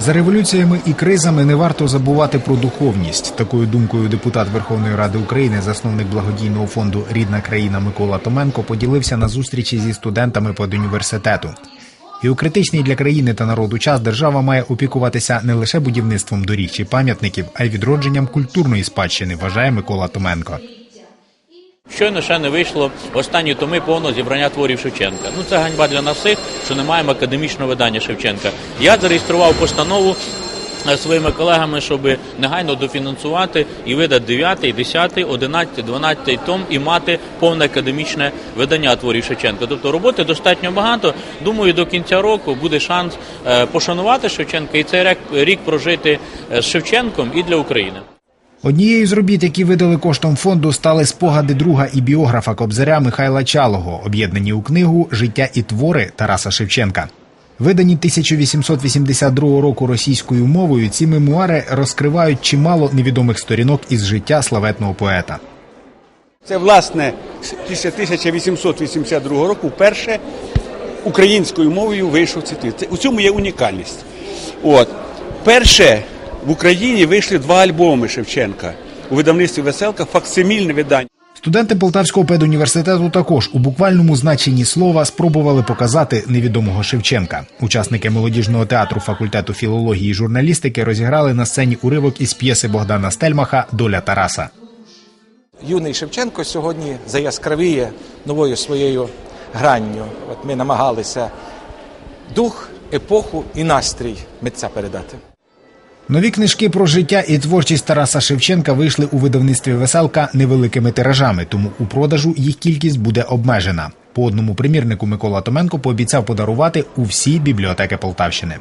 За революціями і кризами не варто забувати про духовність. Такою думкою депутат Верховної Ради України, засновник благодійного фонду Рідна країна Микола Томенко поділився на зустрічі зі студентами педуніверситету. І у критичний для країни та народу час держава має опікуватися не лише будівництвом доріг чи пам'ятників, а й відродженням культурної спадщини, вважає Микола Томенко. Щойно ще не вийшло останні томи повного зібрання творів Шевченка. Ну це ганьба для нас всіх, що не маємо академічного видання Шевченка. Я зареєстрував постанову е, своїми колегами, щоб негайно дофінансувати і видати 9, 10, 11, 12 том і мати повне академічне видання творів Шевченка. Тобто роботи достатньо багато. Думаю, до кінця року буде шанс е, пошанувати Шевченка і цей рік, прожити е, з Шевченком і для України. Однією з робіт, які видали коштом фонду, стали спогади друга і біографа Кобзаря Михайла Чалого, об'єднані у книгу Життя і твори Тараса Шевченка. Видані 1882 року російською мовою, ці мемуари розкривають чимало невідомих сторінок із життя славетного поета. Це власне після 1882 року вперше українською мовою вийшов цей твір. Це у цьому є унікальність. От перше в Україні вийшли два альбоми Шевченка у видавництві Веселка, факсимільне видання. Студенти Полтавського педуніверситету також у буквальному значенні слова спробували показати невідомого Шевченка. Учасники молодіжного театру факультету філології і журналістики розіграли на сцені уривок із п'єси Богдана Стельмаха Доля Тараса. юний Шевченко сьогодні заяскравіє новою своєю гранню. От ми намагалися дух, епоху і настрій митця передати. Нові книжки про життя і творчість Тараса Шевченка вийшли у видавництві Веселка невеликими тиражами, тому у продажу їх кількість буде обмежена. По одному примірнику Микола Томенко пообіцяв подарувати у всі бібліотеки Полтавщини.